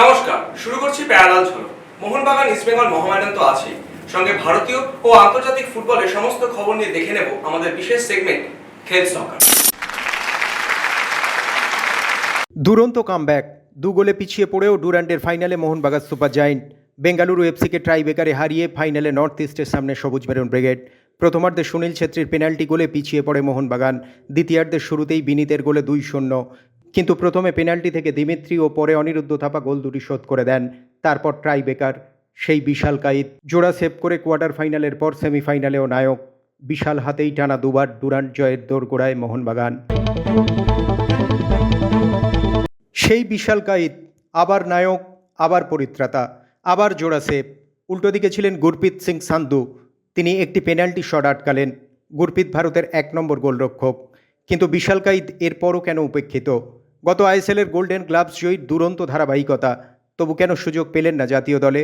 নমস্কার, শুরু করছি প্যারালাল ঝলক মোহনবাগান মহামেডান তো আছেই। সঙ্গে ভারতীয় ও আন্তর্জাতিক ফুটবলের সমস্ত খবর নিয়ে দেখে নেব আমাদের বিশেষ সেগমেন্ট খেল সকার দুরন্ত কামব্যাক দু গোলে পিছিয়ে পড়েও ডুরান্টের ফাইনালে মোহনবাগান সুপার জায়েন্ট। বেঙ্গালুরু এফসিকে ট্রাইবেকারে হারিয়ে ফাইনালে নর্থ ইস্টের সামনে সবুজ মেরুন ব্রিগেড। প্রথমার্ধে সুনীল ছেত্রীর পেনাল্টি গোলে পিছিয়ে পড়ে মোহনবাগান দ্বিতীয়ার্ধের শুরুতেই বিনীতের গোলে দুই শূন্য। কিন্তু প্রথমে পেনাল্টি থেকে দিমিত্রি ও পরে অনিরুদ্ধ থাপা গোল দুটি শোধ করে দেন। তারপর ট্রাইবেকার সেই বিশাল কাইত জোড়া সেভ করে কোয়ার্টার ফাইনালের পর সেমিফাইনালেও নায়ক। বিশাল হাতেই টানা দুবার ডুরান্ট জয়ের দোরগোড়ায় মোহনবাগান। সেই বিশাল কাইত আবার নায়ক, আবার পরিত্রাতা, আবার জোড়া সেভ। উল্টো দিকে ছিলেন গুরপ্রীত সিং সান্ধু। তিনি একটি পেনাল্টি শট আটকালেন। গুরপ্রীত ভারতের এক নম্বর গোলরক্ষক। কিন্তু বিশাল কাইত এরপরও কেন উপেক্ষিত? গত আইএসএলের গোল্ডেন গ্লাভস জয়ীর দুরন্ত ধারাবাহিকতা। তবু কেন সুযোগ পেলেন না জাতীয় দলে?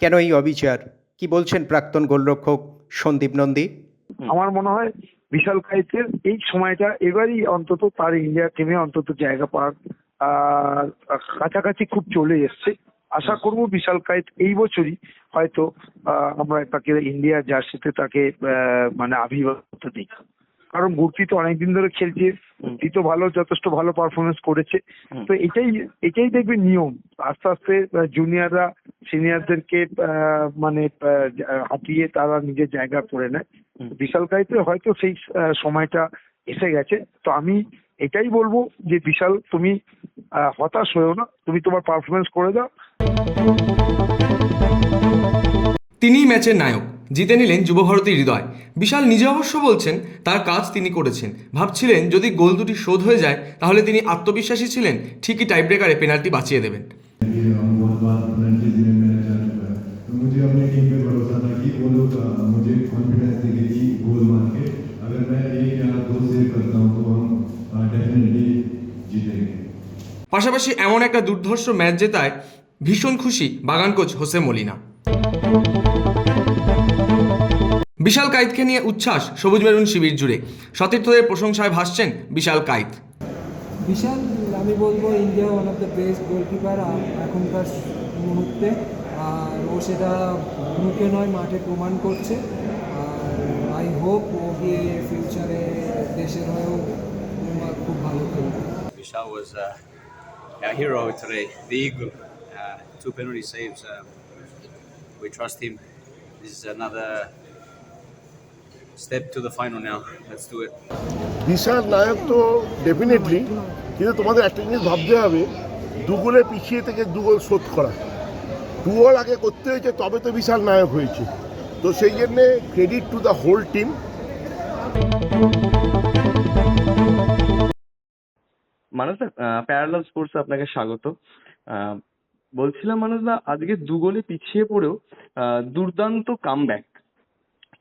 কেন এই অবিচার? কি বলছেন প্রাক্তন গোলরক্ষক সন্দীপ নন্দী? আমার মনে হয় বিশাল কাইতের এই সময়টা এবারই অন্তত তার ইন্ডিয়া টিমে অন্তত জায়গা পাওয়ার কাছাকাছি খুব চলে এসছে। আশা করব বিশাল কাইত এই বছরই হয়তো আহ, আমরা তাকে ইন্ডিয়া জার্সিতে তাকে আহ, মানে আবির্ভাব দিই কারণ গুর্তি তো অনেকদিন ধরে খেলছে গুর্তি তো ভালো যথেষ্ট ভালো পারফরমেন্স করেছে। তো এটাই এটাই দেখবে নিয়ম। আস্তে আস্তে জুনিয়ররা সিনিয়রদেরকে মানে হাতিয়ে তারা নিজের জায়গা করে নেয়। বিশাল কাইতে হয়তো সেই সময়টা এসে গেছে। তো আমি এটাই বলব যে বিশাল তুমি আহ, হতাশ হয়েও না। তুমি তোমার পারফরমেন্স করে দাও। তিনি ম্যাচের নায়ক। জিতে নিলেন যুবভারতী হৃদয়। বিশাল নিজে অবশ্য বলছেন, তার কাজ তিনি করেছেন। ভাবছিলেন, যদি গোল দুটি শোধ হয়ে যায়, তাহলে তিনি আত্মবিশ্বাসী ছিলেন, ঠিকই টাইব্রেকারে পেনাল্টি বাঁচিয়ে দেবেন। পাশাপাশি এমন একটা দুর্ধর্ষ ম্যাচ জেতায় ভীষণ খুশি Bagan coach Jose Molina. Vishal কাইতকে নিয়ে উচ্ছ্বাস সবুজ মেরুন শিবির জুড়ে। সতীর্থদের প্রশংসায় ভাসছেন বিশাল কাইত। বিশাল আমি বলব India one of the best goalkeeper এখনকার মুহূর্তে। আর ও সেটা মুখে নয় মাঠে প্রমাণ করছে। আর আই হোপ ও গিয়ে ফিউচারে দেশের হয়েও খুব ভালো খেলবে। Vishal was uh, a hero today, the eagle. Uh, two penalty saves. Um, we trust him. This is another step to the final now. Let's do it. বিশাল নায়ক তো ডেফিনেটলি কিন্তু তোমাদের একটা জিনিস ভাবতে হবে দু গোলে পিছিয়ে থেকে দু গোল শোধ করা দু গোল আগে করতে হয়েছে তবে তো বিশাল নায়ক হয়েছে তো সেই জন্যে credit to the whole team মানুষ প্যারালাল স্পোর্টস আপনাকে স্বাগত আহ, বলছিলাম মানুষ দা আজকে দু গোলে পিছিয়ে পড়েও আহ, দুর্দান্ত কামব্যাক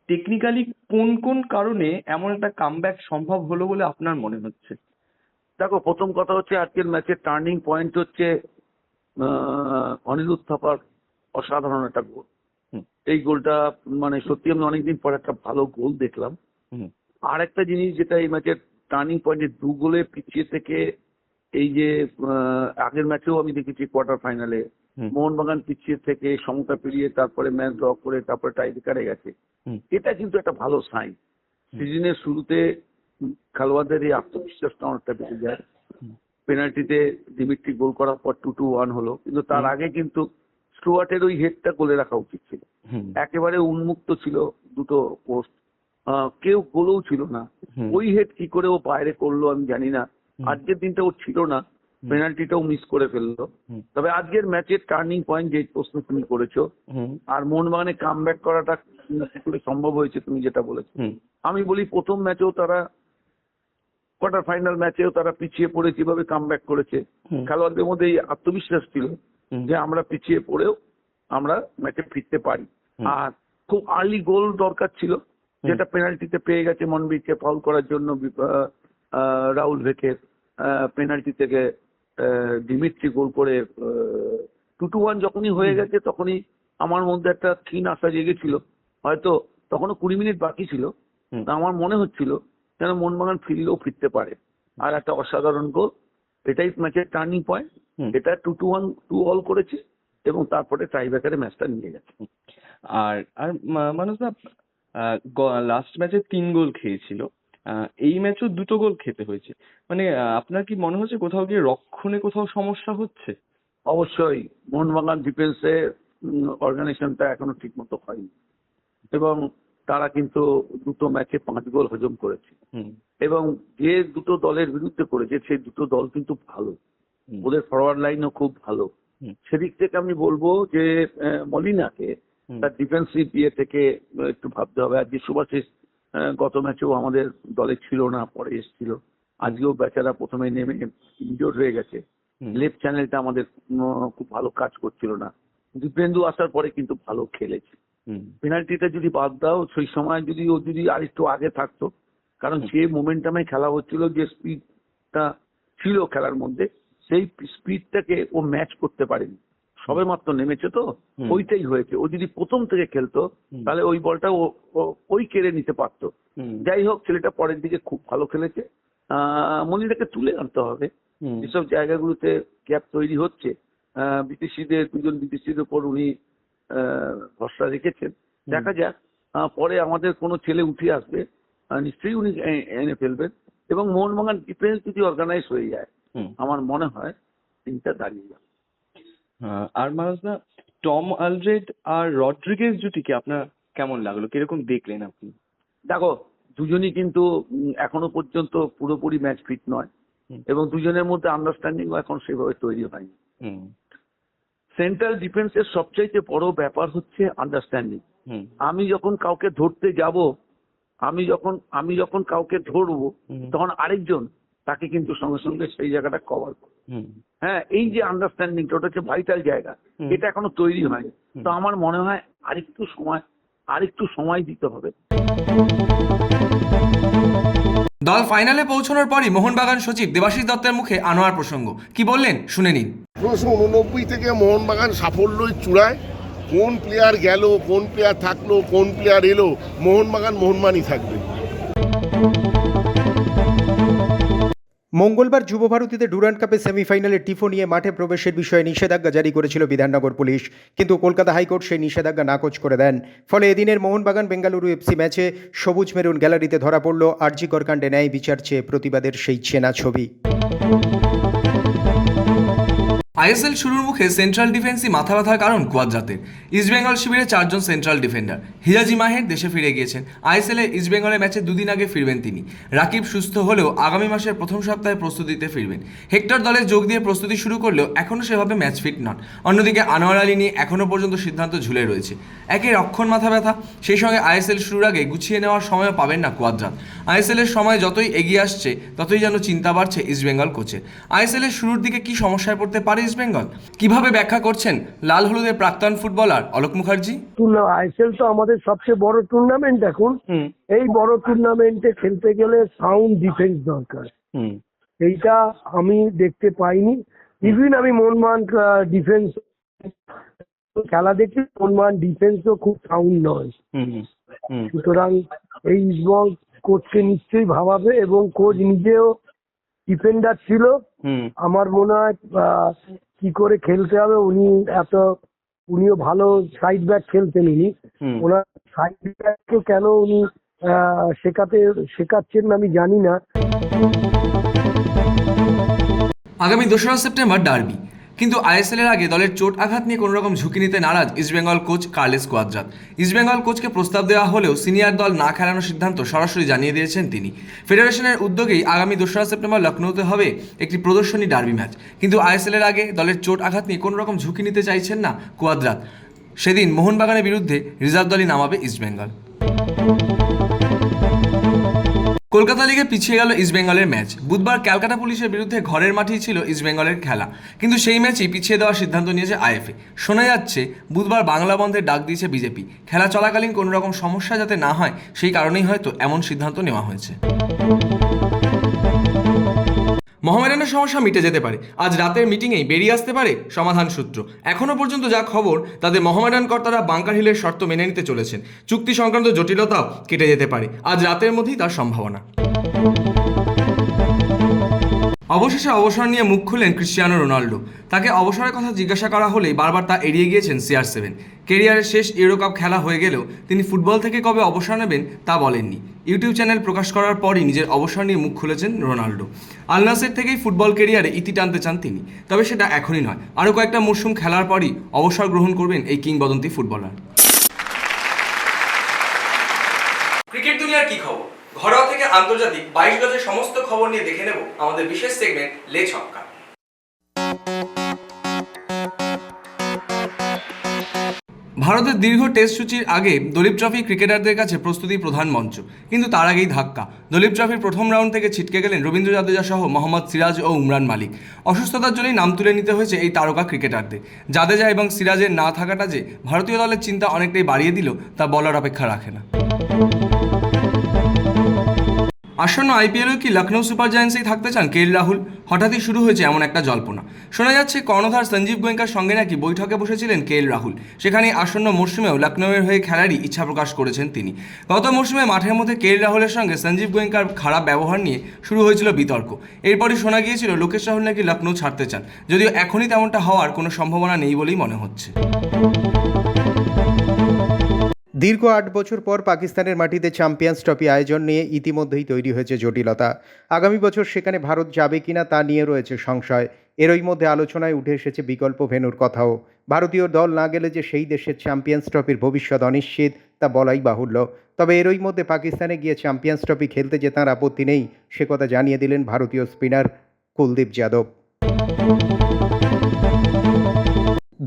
টেকনিক্যালি কোন কোন কারণে এমন একটা কামব্যাক সম্ভব হলো বলে আপনার মনে হচ্ছে দেখো প্রথম কথা হচ্ছে আজকের ম্যাচের টার্নিং পয়েন্ট হচ্ছে আহ, অনিরুদ্ধ থাপার অসাধারণ একটা গোল। এই গোলটা মানে সত্যি আমি অনেকদিন পর একটা ভালো গোল দেখলাম হুম। আর একটা জিনিস যেটা এই ম্যাচের টার্নিং পয়েন্টে দু গোলে পিছিয়ে থেকে এই যে আগের ম্যাচেও আমি দেখেছি কোয়ার্টার ফাইনালে। মোহনবাগান পিছিয়ে থেকে সমতা পেরিয়ে তারপরে ম্যাচ ড্র করে তারপরে টাইব্রেকারে গেছে। এটা কিন্তু একটা ভালো সাইন সিজনের শুরুতে খেলোয়াড়দের এই আত্মবিশ্বাসটা অনেকটা বেড়ে যায়। পেনাল্টিতে দিমিত্রি গোল করার পর টু টু ওয়ান হলো। কিন্তু তার আগে কিন্তু স্টুয়ার্টের ওই হেডটা গোলে রাখা উচিত ছিল। একেবারে উন্মুক্ত ছিল দুটো পোস্ট কেউ গোলও ছিল না। ওই হেড কি করে ও বাইরে করল আমি জানি না। আজকের দিনটা ও ছিল না পেনাল্টিটাও মিস করে ফেলল। তবে আজকের ম্যাচের টার্নিং পয়েন্ট যে প্রশ্ন তুমি করেছ আর মোহনবাগানে কাম ব্যাক করাটা সম্ভব হয়েছে তুমি যেটা বলেছ? আমি বলি প্রথম ম্যাচেও তারা কোয়ার্টার ফাইনাল ম্যাচেও তারা পিছিয়ে পড়ে যেভাবে কাম ব্যাক করেছে খেলোয়াড়দের মধ্যে এই আত্মবিশ্বাস ছিল যে আমরা পিছিয়ে পড়েও আমরা ম্যাচে ফিরতে পারি। আর খুব আর্লি গোল দরকার ছিল যেটা পেনাল্টিতে পেয়ে গেছে মনবীরকে ফাউল করার জন্য রাহুল ভেকের। পেনাল্টি থেকে আহ, দিমিত্রি গোল করে টু টু ওয়ান যখনই হয়ে গেছে তখনই আমার মধ্যে একটা ক্ষীণ আশা জেগেছিল। হয়তো তখনও কুড়ি মিনিট বাকি ছিল। তা আমার মনে হচ্ছিল যেন মোহনবাগান ফিরলেও ফিরতে পারে। আর একটা অসাধারণ গোল। এটাই ম্যাচের টার্নিং পয়েন্ট। এটা two two one two all করেছে এবং তারপরে টাইব্রেকারে ম্যাচটা নিয়ে গেছে। আর আর মানুষ দা লাস্ট ম্যাচে তিন গোল খেয়েছিল। এই ম্যাচও দুটো গোল খেতে হয়েছে। মানে আপনার কি মনে হচ্ছে কোথাও গিয়ে রক্ষণে কোথাও সমস্যা হচ্ছে? অবশ্যই। মোহনবাগান ডিফেন্সের অর্গানাইজেশনটা এখনও ঠিক মতো হয়নি। এবং তারা কিন্তু দুটো ম্যাচে পাঁচ গোল হজম করেছে। এবং যে দুটো দলের বিরুদ্ধে করেছে সেই দুটো দল কিন্তু ভালো। ওদের ফরওয়ার্ড লাইনও খুব ভালো। সেদিক থেকে আমি বলব যে মলিনাকে তার ডিফেন্সিভ ইয়ে থেকে একটু ভাবতে হবে। আর যে সুভাষিস গত ম্যাচেও আমাদের দলে ছিল না পরে এসেছিল। আজকেও বেচারা প্রথমে নেমে ইনজোর্ড হয়ে গেছে। লেফট চ্যানেলটা আমাদের খুব ভালো কাজ করছিল না। দীপেন্দু আসার পরে কিন্তু ভালো খেলেছে। পেনাল্টিটা যদি বাদ দাও সেই সময় যদি ও যদি আরেকটু আগে থাকতো কারণ যে মোমেন্টামে খেলা হচ্ছিল যে স্পিডটা ছিল খেলার মধ্যে সেই স্পিডটাকে ও ম্যাচ করতে পারেনি। সবে মাত্র নেমেছে তো ওইটাই হয়েছে। ও যদি প্রথম থেকে খেলতো তাহলে ওই বলটা ওই কেড়ে নিতে পারতো। যাই হোক ছেলেটা পরের দিকে খুব ভালো খেলেছে। আহ মনিটাকে তুলে আনতে হবে। যেসব জায়গাগুলোতে গ্যাপ তৈরি হচ্ছে। বিদেশিদের দুজন বিদেশিদের উপর উনি আহ, ভরসা রেখেছেন। দেখা যাক পরে আমাদের কোনো ছেলে উঠে আসবে নিশ্চয়ই উনি এ- এনে ফেলবেন। এবং মোহনবাগান ডিফেন্স যদি অর্গানাইজ হয়ে যায় আমার মনে হয় তিনটা দাঁড়িয়ে যাবে। আহ, আর মানুষ দা টম আলড্রেড আর রড্রিগেজ জুটিকে আপনার কেমন লাগল? কীরকম দেখলেন আপনি? দেখো দুজনই কিন্তু এখনও পর্যন্ত পুরোপুরি ম্যাচ ফিট নয়। এবং দুজনের মধ্যে আন্ডারস্ট্যান্ডিংও এখন সেভাবে তৈরি হয়নি। সেন্ট্রাল ডিফেন্সের সবচাইতে বড় ব্যাপার হচ্ছে আন্ডারস্ট্যান্ডিং আমি যখন কাউকে ধরতে যাব আমি যখন আমি যখন কাউকে ধরবো তখন আরেকজন তাকে কিন্তু সঙ্গে সঙ্গে সেই জায়গাটা কভার করবে। হ্যাঁ এই যে আন্ডারস্ট্যান্ডিংটা ওটা হচ্ছে ভাইটাল জায়গা। এটা এখনও তৈরি হয়নি তো আমার মনে হয় আরেকটু সময় আরেকটু সময় দিতে হবে। দল ফাইনালে পৌঁছানোর পরই মোহনবাগান সচিব দেবাশিস দত্তের মুখে আনোয়ার প্রসঙ্গ। কি বললেন? শুনে নিন। উনিশশো উননব্বই থেকে মোহনবাগান সাফল্যই চূড়ায়। কোন প্লেয়ার গেল কোন প্লেয়ার থাকল কোন প্লেয়ার এলো মোহনবাগান মোহনবানই থাকবে। মঙ্গলবার যুবভারতীতে ডুরান্ড কাপের সেমিফাইনালে টিফো নিয়ে মাঠে প্রবেশের বিষয়ে নিষেধাজ্ঞা জারি করেছিল বিধাননগর পুলিশ। কিন্তু কলকাতা হাইকোর্ট সেই নিষেধাজ্ঞা নাকচ করে দেন। ফলে এদিনের মোহনবাগান বেঙ্গালুরু এফসি ম্যাচে সবুজ মেরুন গ্যালারিতে ধরা পড়ল আরজিকর কাণ্ডে ন্যায় বিচার চেয়ে প্রতিবাদের সেই চেনা ছবি। আইএসএল শুরুর মুখে সেন্ট্রাল ডিফেন্সই মাথা ব্যথার কারণ কোয়াদ্রাতের ইস্টবেঙ্গল শিবিরে চারজন সেন্ট্রাল ডিফেন্ডার হিরাজি মাহের দেশে ফিরে গিয়েছেন। আইএসএলে ইস্টবেঙ্গলের ম্যাচে দুদিন আগে ফিরবেন তিনি। রাকিব সুস্থ হলেও আগামী মাসের প্রথম সপ্তাহে প্রস্তুতিতে ফিরবেন। হেক্টর দলে যোগ দিয়ে প্রস্তুতি শুরু করলেও এখনও সেভাবে ম্যাচ ফিট নন। অন্যদিকে আনোয়ার আলী নিয়ে এখনও পর্যন্ত সিদ্ধান্ত ঝুলে রয়েছে। একে রক্ষণ মাথা ব্যথা, সেই সঙ্গে আইএসএল শুরুর আগে গুছিয়ে নেওয়ার সময় পাবেন না কোয়াদ্রাত আইএসএলের সময় যতই এগিয়ে আসছে, ততই যেন চিন্তা বাড়ছে ইস্টবেঙ্গল কোচের আইএসএলের শুরুর দিকে কি সমস্যায় পড়তে পারে ইস্টবেঙ্গল কীভাবে ব্যাখ্যা করছেন লাল হলুদের প্রাক্তন ফুটবলার অলোক মুখার্জি? আইএসএল তো আমাদের সবচেয়ে বড় টুর্নামেন্ট এখন। এই বড় টুর্নামেন্টে খেলতে গেলে সাউন্ড ডিফেন্স দরকার। এইটা আমি দেখতে পাইনি। ইভিন আমি মোহনবাগান ডিফেন্স খেলা দেখি মোহনবাগান ডিফেন্সও খুব সাউন্ড নয়। সুতরাং এই ইসবল কোচকে নিশ্চয়ই ভাবাবে এবং কোচ নিজেও ডিফেন্ডার ছিল। হুম। আমার মনে হয় কি করে খেলতে হবে উনি এত উনিও ভালো সাইড ব্যাক খেলতেন উনি ওনার সাইড ব্যাককে কেন উনি আহ, শেখাতে শেখাচ্ছেন না আমি জানি না। আগামী দোসরা সেপ্টেম্বর ডার্বি। কিন্তু আইএসএল এর আগে দলের চোট আঘাত নিয়ে কোনো রকম ঝুঁকি নিতে নারাজ East Bengal coach Carles Cuadrat East Bengal কোচকে প্রস্তাব দেওয়া হলেও সিনিয়র দল না খেলানোর সিদ্ধান্ত সরাসরি জানিয়ে দিয়েছেন তিনি। ফেডারেশনের উদ্যোগেই আগামী দোসরা সেপ্টেম্বর লখনৌতে হবে একটি প্রদর্শনী ডার্বি ম্যাচ। কিন্তু আইএসএল এর আগে দলের চোট আঘাত নিয়ে কোনো রকম ঝুঁকি নিতে চাইছেন না কোয়াদ্রাত সেদিন মোহনবাগানের বিরুদ্ধে রিজার্ভ দলই নামাবে ইস্টবেঙ্গল কলকাতা লিগে পিছিয়ে গেল ইস্টবেঙ্গলের ম্যাচ। বুধবার ক্যালকাটা পুলিশের বিরুদ্ধে ঘরের মাঠেই ছিল ইস্টবেঙ্গলের খেলা। কিন্তু সেই ম্যাচই পিছিয়ে দেওয়ার সিদ্ধান্ত নিয়েছে আইএফএ। শোনা যাচ্ছে, বুধবার বাংলা বন্ধের ডাক দিয়েছে বিজেপি। খেলা চলাকালীন কোনো রকম সমস্যা যাতে না হয়, সেই কারণেই হয়তো এমন সিদ্ধান্ত নেওয়া হয়েছে। মোহামেডানের সমস্যা মিটে যেতে পারে। আজ রাতের মিটিংয়েই বেরিয়ে আসতে পারে সমাধান সূত্র এখনও পর্যন্ত যা খবর তাদের মোহামেডান কর্তারা হিলের শর্ত মেনে নিতে চলেছেন। চুক্তি সংক্রান্ত জটিলতাও কেটে যেতে পারে। আজ রাতের মধ্যেই তার সম্ভাবনা। অবশেষে অবসর নিয়ে মুখ খুললেন ক্রিশ্চিয়ানো রোনাল্ডো। তাকে অবসরের কথা জিজ্ঞাসা করা হলেই বারবার তা এড়িয়ে গিয়েছেন সিআর সেভেন। কেরিয়ারের শেষ ইউরোকাপ খেলা হয়ে গেলেও তিনি ফুটবল থেকে কবে অবসর নেবেন তা বলেননি। ইউটিউব চ্যানেল প্রকাশ করার পরই নিজের অবসর নিয়ে মুখ খুলেছেন রোনাল্ডো। আলনাসের থেকেই ফুটবল কেরিয়ারে ইতি টানতে চান তিনি। তবে সেটা এখনই নয়, আরও কয়েকটা মরশুম খেলার পরই অবসর গ্রহণ করবেন এই কিংবদন্তি ফুটবলার। ক্রিকেট দুনিয়ার কি খবর? ঘরোয়া থেকে আন্তর্জাতিক বাইশ গজের সমস্ত খবর নিয়ে দেখে নেব আমাদের বিশেষ সেগমেন্ট লে ছক্কা ভারতের দীর্ঘ টেস্ট সূচির আগে দলীপ ট্রফি ক্রিকেটারদের কাছে প্রস্তুতি প্রধান মঞ্চ। কিন্তু তার আগেই ধাক্কা। দলীপ ট্রফির প্রথম রাউন্ড থেকে ছিটকে গেলেন রবীন্দ্র জাদেজা সহ মোহাম্মদ সিরাজ ও উমরান মালিক। অসুস্থতার জন্যই নাম তুলে নিতে হয়েছে এই তারকা ক্রিকেটারদের জাদেজা এবং সিরাজের না থাকাটা যে ভারতীয় দলের চিন্তা অনেকটাই বাড়িয়ে দিল, তা বলার অপেক্ষা রাখে না। আসন্ন আইপিএলও কি লখনৌ সুপার জায়ান্টসেই থাকতে চান কে রাহুল? হঠাৎই শুরু হয়েছে এমন একটা জল্পনা। শোনা যাচ্ছে কর্ণধার সঞ্জীব গোয়েঙ্কার সঙ্গে নাকি বৈঠকে বসেছিলেন কে রাহুল। সেখানে আসন্ন মরশুমেও লখনৌয়ের হয়ে খেলারই ইচ্ছা প্রকাশ করেছেন তিনি। গত মরশুমে মাঠের মধ্যে কে রাহুলের সঙ্গে সঞ্জীব গোয়েঙ্কার খারাপ ব্যবহার নিয়ে শুরু হয়েছিল বিতর্ক। এরপরই শোনা গিয়েছিল লোকেশ রাহুল নাকি লখনৌ ছাড়তে চান। যদিও এখনই তেমনটা হওয়ার কোনো সম্ভাবনা নেই বলেই মনে হচ্ছে। দীর্ঘ আট বছর পর পাকিস্তানের মাটিতে চ্যাম্পিয়ন্স ট্রফি আয়োজন নিয়ে ইতিমধ্যেই তৈরি হয়েছে জটিলতা। আগামী বছর সেখানে ভারত যাবে কিনা তা নিয়ে রয়েছে সংশয়। এরই মধ্যে আলোচনায় উঠে এসেছে বিকল্প ভেনুর কথাও। ভারতীয় দল না গেলে যে সেই দেশের চ্যাম্পিয়ন্স ট্রফির ভবিষ্যৎ অনিশ্চিত, তা বলাই বাহুল্য। তবে এরই মধ্যে পাকিস্তানে গিয়ে চ্যাম্পিয়ন্স ট্রফি খেলতে যে তাঁর আপত্তি নেই, সে কথা জানিয়ে দিলেন ভারতীয় স্পিনার কুলদীপ যাদব।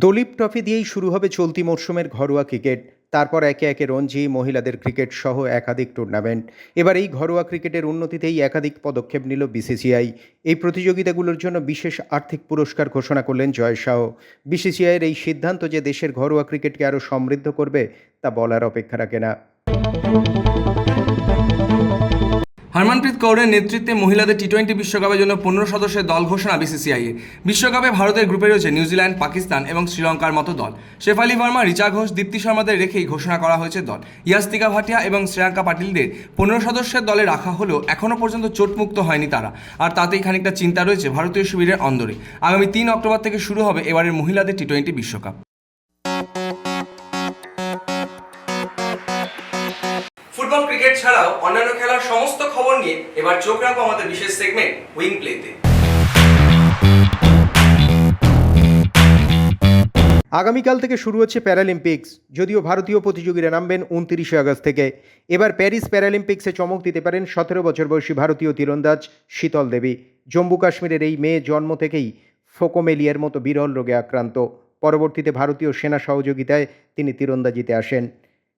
দলীপ ট্রফি দিয়েই শুরু হবে চলতি মরশুমের ঘরোয়া ক্রিকেট। তারপর একে একে রঞ্জি, মহিলাদের ক্রিকেট সহ একাধিক টুর্নামেন্ট এবার এই ঘরোয়া ক্রিকেটের উন্নতিতেই একাধিক পদক্ষেপ নিল বিসিসিআই এই প্রতিযোগিতাগুলোর জন্য বিশেষ আর্থিক পুরস্কার ঘোষণা করলেন জয় শাহ। বিসিসিআইয়ের এই সিদ্ধান্ত যে দেশের ঘরোয়া ক্রিকেটকে আরও সমৃদ্ধ করবে, তা বলার অপেক্ষা রাখে না। হরমনপ্রীত কৌরের নেতৃত্বে মহিলাদের টি টোয়েন্টি বিশ্বকাপের জন্য পনেরো সদস্যের দল ঘোষণা বিসিসিআই বিশ্বকাপে ভারতের গ্রুপে রয়েছে নিউজিল্যান্ড, পাকিস্তান এবং শ্রীলঙ্কার মতো দল। শেফালি ভার্মা, রিচা ঘোষ, দীপ্তি শর্মাদের রেখেই ঘোষণা করা হয়েছে দল। ইয়াস্তিকা ভাটিয়া এবং শ্রেয়াঙ্কা পাটিলদের পনেরো সদস্যের দলে রাখা হলেও এখনও পর্যন্ত চোটমুক্ত হয়নি তারা। আর তাতেই খানিকটা চিন্তা রয়েছে ভারতীয় শিবিরের অন্দরে। আগামী তিন অক্টোবর থেকে শুরু হবে এবারের মহিলাদের টি টোয়েন্টি বিশ্বকাপ। ক্রিকেট ছাড়াও অন্যান্য খেলার সমস্ত খবর নিয়ে এবার চোখ রাখব আমাদের বিশেষ সেগমেন্ট উইং প্লেতে আগামীকাল থেকে শুরু হচ্ছে প্যারালিম্পিক্স যদিও ভারতীয় প্রতিযোগীরা নামবেন উনতিরিশে আগস্ট থেকে। এবার প্যারিস প্যারালিম্পিক্সে চমক দিতে পারেন সতেরো বছর বয়সী ভারতীয় তীরন্দাজ শীতল দেবী। জম্মু কাশ্মীরের এই মেয়ে জন্ম থেকেই ফোকোমেলিয়ার মতো বিরল রোগে আক্রান্ত। পরবর্তীতে ভারতীয় সেনা সহযোগিতায় তিনি তীরন্দাজিতে আসেন।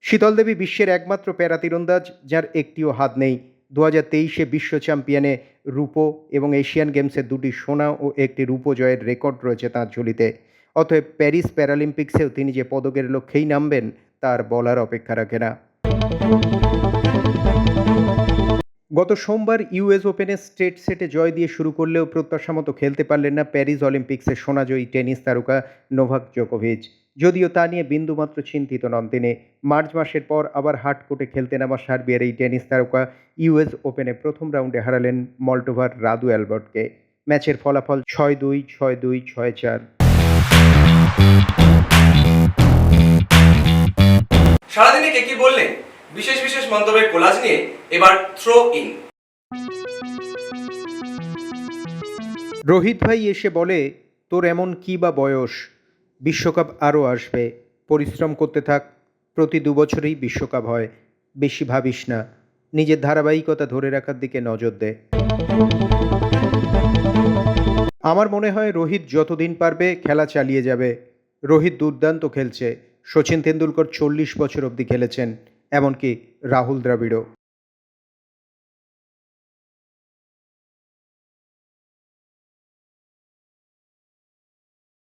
শীতল দেবী বিশ্বের একমাত্র প্যারা তীরন্দাজ, যার একটিও হাত নেই। দু হাজার তেইশে বিশ্ব চ্যাম্পিয়নে রূপো এবং এশিয়ান গেমসের দুটি সোনা ও একটি রূপো জয়ের রেকর্ড রয়েছে তাঁর ঝুলিতে। অতএব প্যারিস প্যারালিম্পিক্সেও তিনি যে পদকের লক্ষ্যেই নামবেন, তার বলার অপেক্ষা রাখে না। গত সোমবার ইউএস ওপেনে স্টেট সেটে জয় দিয়ে শুরু করলেও প্রত্যাশা মতো খেলতে পারলেন না প্যারিস অলিম্পিক্সের সোনাজয়ী টেনিস তারকা নোভাক জোকোভিচ। যদিও তা নিয়ে বিন্দুমাত্র চিন্তিত নন তিনি। মার্চ মাসের পর আবার হাট কোর্টে খেলতে নামা সার্বিয়ার এই টেনিস তারকা ইউএস ওপেনে প্রথম রাউন্ডে হারালেন মল্টোভার রাদু অ্যালবার্টকে। ম্যাচের ফলাফল ছয় দুই ছয় দুই ছয় চার। সারাদিনে কে কি বললেন বিশেষ বিশেষ মন্তব্যের কোলাজ নিয়ে এবার থ্রো ইন রোহিত ভাই এসে বলে তোর এমন কী বা বয়স? বিশ্বকাপ আরও আসবে। পরিশ্রম করতে থাক, প্রতি দু বছরেই বিশ্বকাপ হয়। বেশি ভাবিস না। নিজের ধারাবাহিকতা ধরে রাখার দিকে নজর দে। আমার মনে হয় রোহিত যতদিন পারবে খেলা চালিয়ে যাবে। রোহিত দুর্দান্ত খেলছে। সচিন তেন্ডুলকর চল্লিশ বছর অবধি খেলেছেন, এমনকি রাহুল দ্রাবিড়ও।